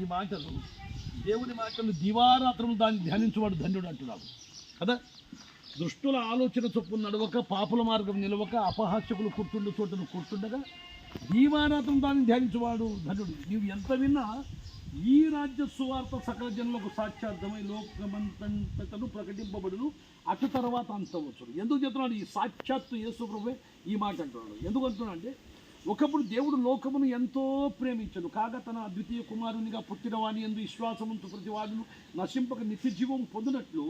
ఈ మాటలు దేవుని మాటలు దివారాత్రం దాన్ని ధ్యానించువాడు ధన్యుడు అంటున్నాడు. కదా? దుష్టుల ఆలోచన చొప్పున నడవక పాపుల మార్గం నిలవక అపహాస్యకులు కూర్చుండు చోటును కూర్చుండగా దీవారాత్రం దాన్ని ధ్యానించేవాడు ధనుడు నీవు ఎంత విన్నా ఈ రాజ్య సువార్త సకల జన్మకు సాక్షార్థమై లోకమంతటను ప్రకటింపబడును. అటు తర్వాత అంతవచ్చు ఎందుకు చెప్తున్నాడు? ఈ సాక్షాత్తు యేసు ప్రభువే ఈ మాట అంటున్నాడు. ఎందుకు అంటున్నాడు అంటే ఒకప్పుడు దేవుడు లోకమును ఎంతో ప్రేమించను. కాగా తన అద్వితీయ కుమారునిగా పుట్టిన వాని ఎందు విశ్వాసముంచు ప్రతి వాడును నశింపక నిత్య జీవం పొందినట్లు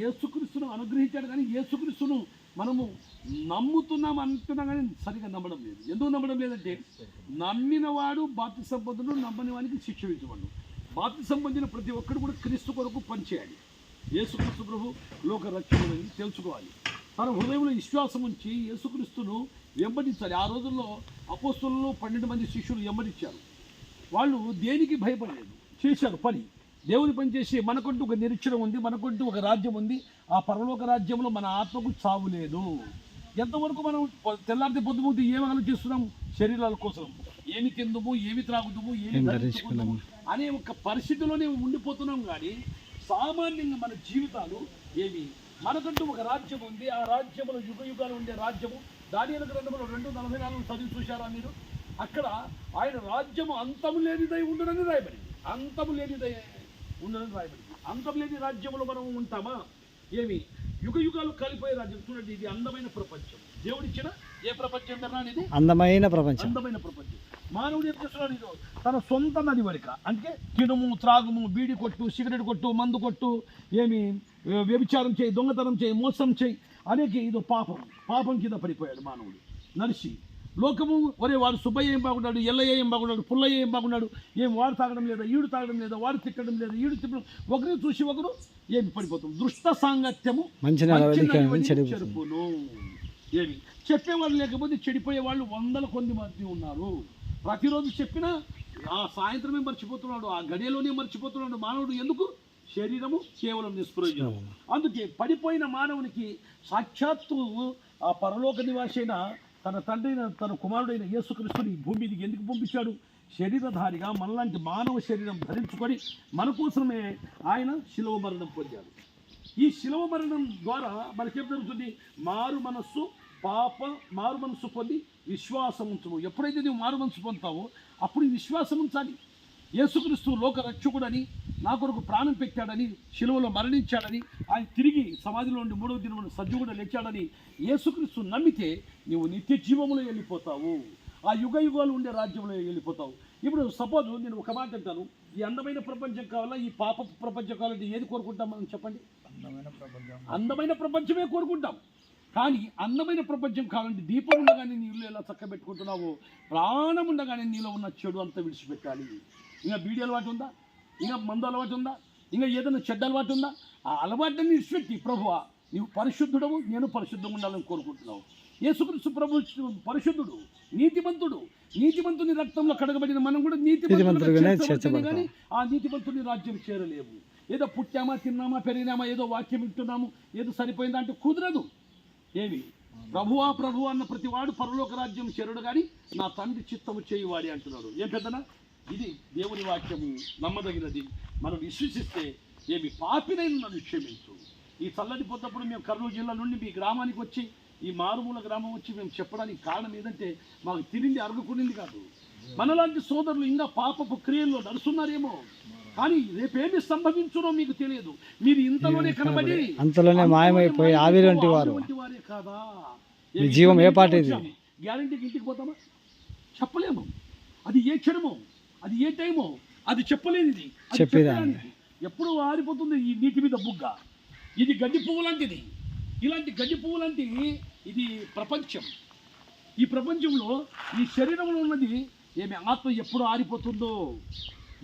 యేసుక్రీస్తును అనుగ్రహించాడు. కానీ యేసుక్రీస్తును మనము నమ్ముతున్నాం అంటున్నాం కానీ సరిగా నమ్మడం లేదు. ఎందుకు నమ్మడం లేదంటే నమ్మిన వాడు బాప్తి సంపదను నమ్మని వానికి శిక్ష విధించబడు బాప్తి సంబంధించిన ప్రతి ఒక్కరు కూడా క్రీస్తు కొరకు పనిచేయాలి. యేసుక్రీస్తు ప్రభు లోక రక్షకుడని తెలుసుకోవాలి. తన హృదయంలో విశ్వాసం ఉంచి యేసుక్రీస్తును వెంబడించాలి ఆ రోజుల్లో అపోస్తులలో పన్నెండు మంది శిష్యులు వెంబడించారు వాళ్ళు దేనికి భయపడలేదు. చేశారు పని. దేవుని పని చేసి మనకంటూ ఒక నిరీక్షణ ఉంది మనకంటూ ఒక రాజ్యం ఉంది. ఆ పరలోక రాజ్యంలో మన ఆత్మకు చావు లేదు. ఎంతవరకు మనం తెల్లారితే పొద్దుముద్దు ఏం ఆలోచిస్తున్నాం? శరీరాల కోసం. ఏమి తిందుము ఏమి త్రాగుదుము ఏమి అనే ఒక పరిస్థితిలోనే ఉండిపోతున్నాం కానీ సామాన్యంగా మన జీవితాలు ఏమి మనకంటూ ఒక రాజ్యం ఉంది. ఆ రాజ్యంలో యుగ యుగాలు ఉండే రాజ్యము. దాని గ్రంథంలో రెండు నలభై నాలుగు చదివి చూశారా మీరు? అక్కడ ఆయన రాజ్యము అంతము లేనిదై ఉండడని రాయబడింది. అంతము లేనిదై ఉండడని రాయబడింది. అంతం లేని రాజ్యంలో మనం ఉంటామా? ఏమి? యుగ యుగాలు కలిపోయే రాజ్యం. చూడండి ఇది అందమైన ప్రపంచం. దేవుడిచ్చిన ఏ ప్రపంచం కన్నా ఇది అందమైన ప్రపంచం. అందమైన ప్రపంచం. మానవుడు ఏం చేస్తున్నాడు ఇది తన సొంత నది వరక. అంటే తినుము త్రాగుము బీడి కొట్టు సిగరెట్ కొట్టు మందు కొట్టు ఏమి వ్యభిచారం చేయి దొంగతనం చేయి మోసం చేయి. అనేక ఇదో పాపం పాపం కింద పడిపోయాడు మానవుడు నడిచి లోకము ఒరే వాడు సుబ్బయ్య ఏం బాగున్నాడు ఎల్లయ్య ఏం బాగున్నాడు పుల్లయ్య ఏం బాగున్నాడు ఏం వాడు తాగడం లేదా ఈడు తాగడం లేదా వాడు తిట్టడం లేదా ఈడు తిట్టడం ఒకరిని చూసి ఒకరు ఏమి పడిపోతాం. దృష్ట సాంగత్యము చెరుపును ఏమి? చెప్పేవాళ్ళు లేకపోతే చెడిపోయే వాళ్ళు వందల కొద్ది మంది ఉన్నారు. ప్రతిరోజు చెప్పినా ఆ సాయంత్రమే మర్చిపోతున్నాడు ఆ గడియలోనే మర్చిపోతున్నాడు మానవుడు. ఎందుకు? శరీరము కేవలం నిష్ప్రయోజనం. అందుకే పడిపోయిన మానవునికి సాక్షాత్తు ఆ పరలోక నివాసైన తన తండ్రి తన కుమారుడైన యేసుక్రీస్తుని ఈ భూమి మీదకి ఎందుకు పంపించాడు? శరీరధారిగా మనలాంటి మానవ శరీరం ధరించుకొని మన కోసమే ఆయన శిలువ మరణం పొందాడు. ఈ శిలవ మరణం ద్వారా మనకేం జరుగుతుంది? మారు మనస్సు పాప మారు మనస్సు పొంది విశ్వాసం ఉంచము ఎప్పుడైతే నువ్వు మారు మనస్సు పొందుతావో అప్పుడు విశ్వాసం ఉంచాలి యేసుక్రీస్తు లోక రక్షకుడని నా కొరకు ప్రాణం పెట్టాడని శిలువలో మరణించాడని ఆయన తిరిగి సమాధిలో నుండి మూడవ దినమున సజ్జుగుడ లేచాడని యేసుక్రీస్తు నమ్మితే నువ్వు నిత్య జీవములో వెళ్ళిపోతావు. ఆ యుగ యుగాలు ఉండే రాజ్యంలో వెళ్ళిపోతావు. ఇప్పుడు సపోజ్ నేను ఒక మాట అంటాను. ఈ అందమైన ప్రపంచం కావాలా? ఈ పాప ప్రపంచం కావాలంటే ఏది కోరుకుంటాం మనం చెప్పండి? అందమైన ప్రపంచమే కోరుకుంటాం. కానీ అందమైన ప్రపంచం కావాలంటే దీపం ఉండగానే నీళ్ళు ఎలా చక్క పెట్టుకుంటున్నావో ప్రాణం ఉండగానే నీలో ఉన్న చెడు అంతా విడిచిపెట్టాలి. ఇంకా బీడి అలవాటు ఉందా? ఇంకా మందు అలవాటు ఉందా? ఇంకా ఏదైనా చెడ్డ అలవాటు ఉందా? ఆ అలవాటుని విడిచిపెట్టి ప్రభువా నీవు పరిశుద్ధుడవు నేను పరిశుద్ధంగా ఉండాలని కోరుకుంటున్నావు. యేసుక్రీస్తు ప్రభు పరిశుద్ధుడు నీతిమంతుడు. నీతిమంతుని రక్తంలో కడగబడిన మనం కూడా చేర్చబడతాం. కానీ ఆ నీతిమంతుని రాజ్యం చేరలేవు. ఏదో పుట్టామా తిన్నామా పెరిగినామా ఏదో వాక్యం వింటున్నాము ఏదో సరిపోయిందా అంటే కుదరదు. ఏమి? ప్రభువా ప్రభు అన్న ప్రతి వాడు పరలోక రాజ్యం చేరుడు కానీ నా తండ్రి చిత్తము చేయువాడి అంటున్నాడు. ఏం పెద్దనా? ఇది దేవుని వాక్యము నమ్మదగినది. మనం విశ్వసిస్తే ఏమి పాపినైన నన్ను క్షమించు. ఈ చల్లని పొద్దప్పుడు మేము కర్నూలు జిల్లా నుండి మీ గ్రామానికి వచ్చి ఈ మారుమూల గ్రామం వచ్చి మేము చెప్పడానికి కారణం ఏదంటే మాకు తినింది అరుగుకునింది కాదు. మనలాంటి సోదరులు ఇంకా పాపపు క్రియల్లో నడుస్తున్నారేమో. కానీ రేపేమి సంభవించునో మీకు తెలియదు. మీరు ఇంతలోనే కనబడి అంతలోనే మాయమైపోయి ఆవిరి వంటి వారు. వారే కాదా. జీవం ఏ పాటిది? గ్యారంటీకి ఇంటికి పోతామా? చెప్పలేము. అది ఏ క్షణమో? అది ఏ టైమో అది చెప్పలేనిది అది చెప్పేదాన్ని. ఎప్పుడు ఆరిపోతుంది ఈ నీటి మీద బుగ్గ. ఇది గడ్డి పువ్వు లాంటిది. ఇలాంటి గడ్డి పువ్వు లాంటి ఇది ప్రపంచం. ఈ ప్రపంచంలో ఈ శరీరంలో ఉన్నది ఏమి ఆత్మ ఎప్పుడు ఆరిపోతుందో?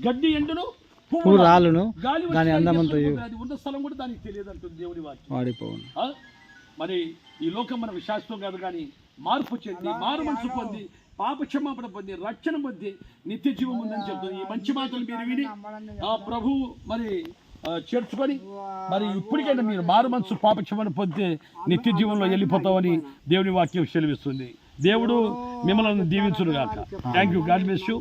గడ్డి ఎండును పువ్వు రాలును గాలి దాని అందమంతా. అది ఉన్న స్థలం కూడా దానికి తెలియదు అంటుంది దేవుని వాక్యం? మరి ఈ లోకం మనకు శాశ్వతం కాదు కానీ మార్పు చెంది మారు మనసు పొంది పాప క్షమాపణ పొంది రక్షణ పొంది నిత్య జీవం ఉందని చెప్తుంది. ఈ మంచి మాటలు మీరు విని ఆ ప్రభు మరి చేర్చుకొని మరి ఇప్పటికైనా మీరు మారు మనసు పాప క్షమాపణ పొందితే నిత్య జీవంలో వెళ్ళిపోతామని దేవుని వాక్యం సెలవిస్తుంది. దేవుడు మిమ్మల్ని దీవించును గాక thank you God bless you